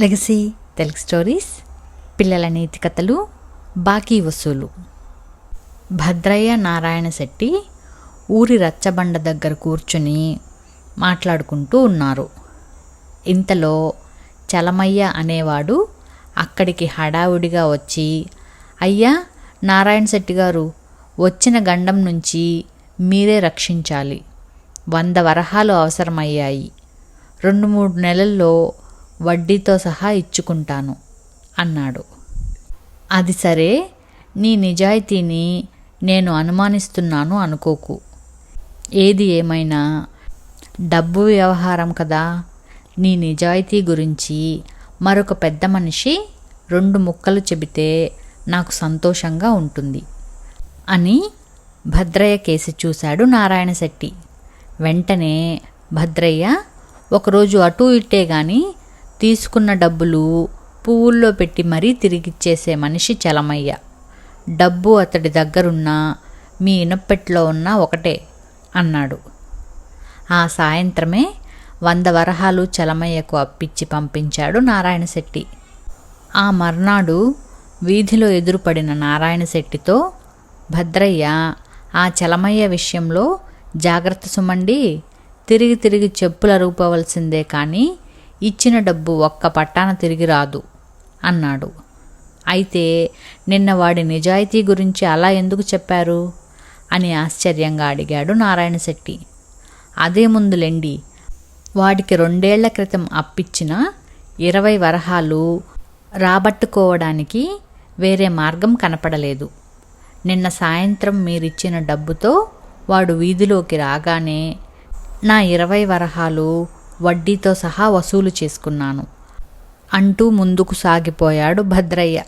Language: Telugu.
లెగసీ తెలుగు స్టోరీస్ పిల్లల నీతి కథలు బాకీ వసూలు. భద్రయ్య నారాయణ శెట్టి ఊరి రచ్చబండ దగ్గర కూర్చుని మాట్లాడుకుంటూ ఉన్నారు. ఇంతలో చలమయ్య అనేవాడు అక్కడికి హడావుడిగా వచ్చి అయ్యా నారాయణ శెట్టి గారు వచ్చిన గండం నుంచి మీరే రక్షించాలి. వంద వరహాలు అవసరమయ్యాయి. రెండు మూడు నెలల్లో వడ్డీతో సహా ఇచ్చుకుంటాను అన్నాడు. అది సరే నీ నిజాయితీని నేను అనుమానిస్తున్నాను అనుకోకు. ఏది ఏమైనా డబ్బు వ్యవహారం కదా నీ నిజాయితీ గురించి మరొక పెద్ద మనిషి రెండు ముక్కలు చెబితే నాకు సంతోషంగా ఉంటుంది అని భద్రయ్య కేసి చూశాడు నారాయణ శెట్టి. వెంటనే భద్రయ్య ఒకరోజు అటూ ఇట్టే గాని తీసుకున్న డబ్బులు పువ్వుల్లో పెట్టి మరీ తిరిగిచ్చేసే మనిషి చలమయ్య. డబ్బు అతడి దగ్గరున్న మీ ఇనప్పెట్లో ఉన్న ఒకటే అన్నాడు. ఆ సాయంత్రమే వంద వరహాలు చలమయ్యకు అప్పిచ్చి పంపించాడు నారాయణ శెట్టి ఆ మర్నాడు వీధిలో ఎదురుపడిన నారాయణ శెట్టితో భద్రయ్య ఆ చలమయ్య విషయంలో జాగ్రత్త సుమండి తిరిగి తిరిగి చెప్పులు అరుగుపోవలసిందే కానీ ఇచ్చిన డబ్బు ఒక్క పట్టాన తిరిగి రాదు అన్నాడు. అయితే నిన్న వాడి నిజాయితీ గురించి అలా ఎందుకు చెప్పారు? అని ఆశ్చర్యంగా అడిగాడు నారాయణ శెట్టి. అదే ముందులెండి వాడికి రెండేళ్ళ క్రితం అప్పిచ్చిన ఇరవై వరహాలు రాబట్టుకోవడానికి వేరే మార్గం కనపడలేదు. నిన్న సాయంత్రం మీరిచ్చిన డబ్బుతో వాడు వీధిలోకి రాగానే నా ఇరవై వరహాలు వడ్డీతో సహా వసూలు చేసుకున్నాను. అంటూ ముందుకు సాగిపోయాడు భద్రయ్య.